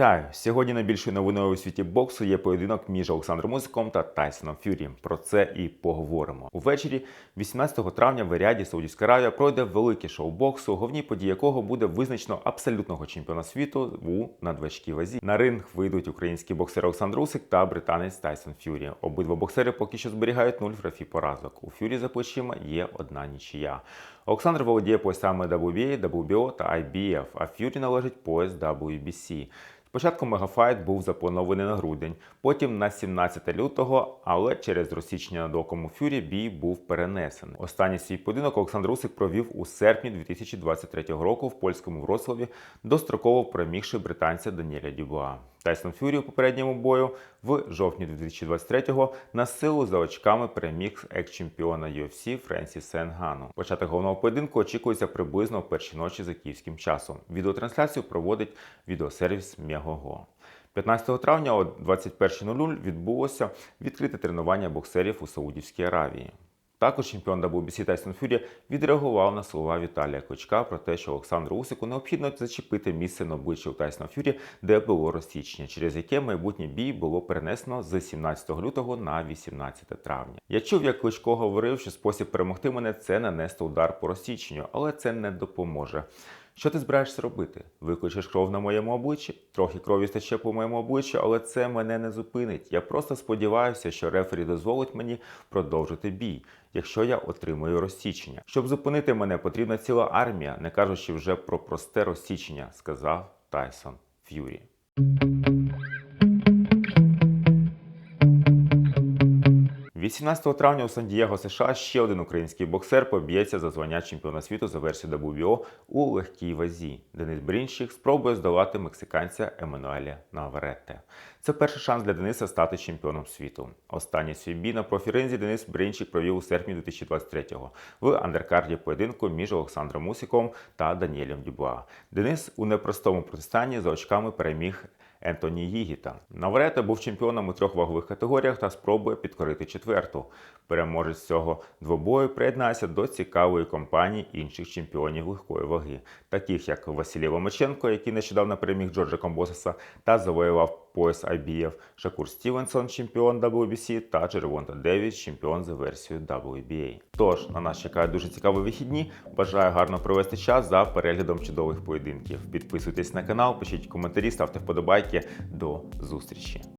Вітаю! Сьогодні найбільшою новиною у світі боксу є поєдинок між Олександром Мусиком та Тайсоном Фюрі. Про це і поговоримо. Увечері, 18 травня, в Еріаді Саудівська Аравія пройде велике шоу боксу, головній події якого буде визначено абсолютного чемпіона світу у надважкій вазі. На ринг вийдуть український боксер Олександр Усик та британець Тайсон Фюрі. Обидва боксери поки що зберігають нуль графі поразок. У Фюрі за плечима є одна нічия. Олександр володіє поясами WBA, WBO та IBF, а Фюрі належить пояс WBC. Спочатку мегафайт був запланований на грудень, потім на 17 лютого, але через розсічення докому Фюрі бій був перенесений. Останній свій поєдинок Олександр Усик провів у серпні 2023 року в польському Вроцлаві, достроково перемігши британця Даніеля Дюбуа. Тайсон Фюрі у попередньому бою в жовтні 2023-го на силу за очками переміг екс-чемпіона UFC Френсіса Енгану. Початок головного поєдинку очікується приблизно о першій ночі за київським часом. Відеотрансляцію проводить відеосервіс Мегого. 15 травня о 21.00 відбулося відкрите тренування боксерів у Саудівській Аравії. Також чемпіон WBC Тайсон Фюрі відреагував на слова Віталія Кличка про те, що Олександру Усику необхідно зачепити місце на обличчі у Тайсона Фюрі, де було розсічення, через яке майбутній бій було перенесено з 17 лютого на 18 травня. Я чув, як Кличко говорив, що спосіб перемогти мене це нанести удар по розсіченню, але це не допоможе. Що ти збираєшся робити? Викличеш кров на моєму обличчі? Трохи крові стече по моєму обличчю, але це мене не зупинить. Я просто сподіваюся, що рефері дозволить мені продовжити бій, якщо я отримую розсічення. Щоб зупинити мене, потрібна ціла армія, не кажучи вже про просте розсічення, сказав Тайсон Ф'юрі. 18 травня у Сан-Дієго, США, ще один український боксер поб'ється за звання чемпіона світу за версією WBO у легкій вазі. Денис Брінщик спробує здолати мексиканця Еммануеля Наваретте. Це перший шанс для Дениса стати чемпіоном світу. Останній свій бій на профіринзі Денис Бринчик провів у серпні 2023-го в андеркарді поєдинку між Олександром Мусиком та Даніелем Дюбуа. Денис у непростому протистанні за очками переміг Ентоні Їгіта. Наврета був чемпіоном у трьох вагових категоріях та спробує підкорити четверту. Переможець цього двобою приєднається до цікавої компанії інших чемпіонів легкої ваги, таких як Василій Ломаченко, який нещодавно переміг Джорджа Комбосеса та завоював пояс IBF, Шакур Стівенсон, чемпіон WBC та Джервонта Девіс, чемпіон за версією WBA. Тож на нас чекає дуже цікаві вихідні. Бажаю гарно провести час за переглядом чудових поєдинків. Підписуйтесь на канал, пишіть коментарі, ставте вподобайки. До зустрічі!